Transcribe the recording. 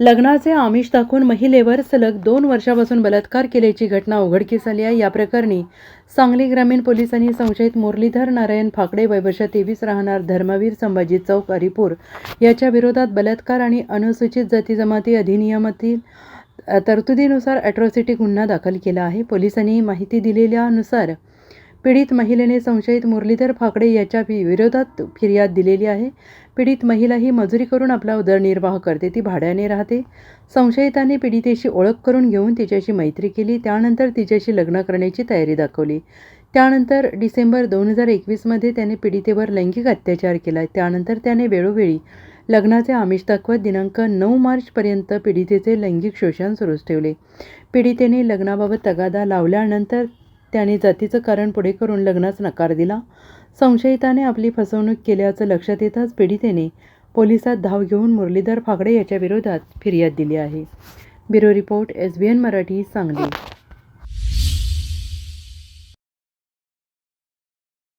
लग्नाचे आमिष दाखवून महिलेवर सलग दोन वर्षापासून बलात्कार केल्याची घटना उघडकीस आली आहे. या प्रकरणी सांगली ग्रामीण पोलिसांनी संशयित मुरलीधर नारायण फाकडे वयवर्ष तेवीस राहणार धर्मवीर संभाजी चौक हरिपूर याच्या विरोधात बलात्कार आणि अनुसूचित जाती जमाती अधिनियमातील तरतुदीनुसार अॅट्रॉसिटी गुन्हा दाखल केला आहे. पोलिसांनी माहिती दिलेल्यानुसार पीडित महिलेने संशयित मुरलीधर फाकडे याच्या विरोधात फिर्याद दिलेली आहे. पीडित महिला ही मजुरी करून आपला उदरनिर्वाह करते ती भाड्याने राहते. संशयिताने पीडितेशी ओळख करून घेऊन तिच्याशी मैत्री केली त्यानंतर तिच्याशी लग्न करण्याची तयारी दाखवली. त्यानंतर डिसेंबर दोन हजार एकवीसमध्ये त्याने पीडितेवर लैंगिक अत्याचार केला. त्यानंतर त्याने वेळोवेळी लग्नाचे आमिष दाखवत दिनांक नऊ मार्चपर्यंत पीडितेचे लैंगिक शोषण सुरूच ठेवले. पीडितेने लग्नाबाबत तगादा लावल्यानंतर त्याने जातीचं कारण पुढे करून लग्नास नकार दिला. संशयिताने आपली फसवणूक केल्याचं लक्षात येताच पीडितेने पोलिसात धाव घेऊन मुरलीधर फागडे याच्या विरोधात फिर्याद दिली आहे. Bureau report S B N Marathi Sangli.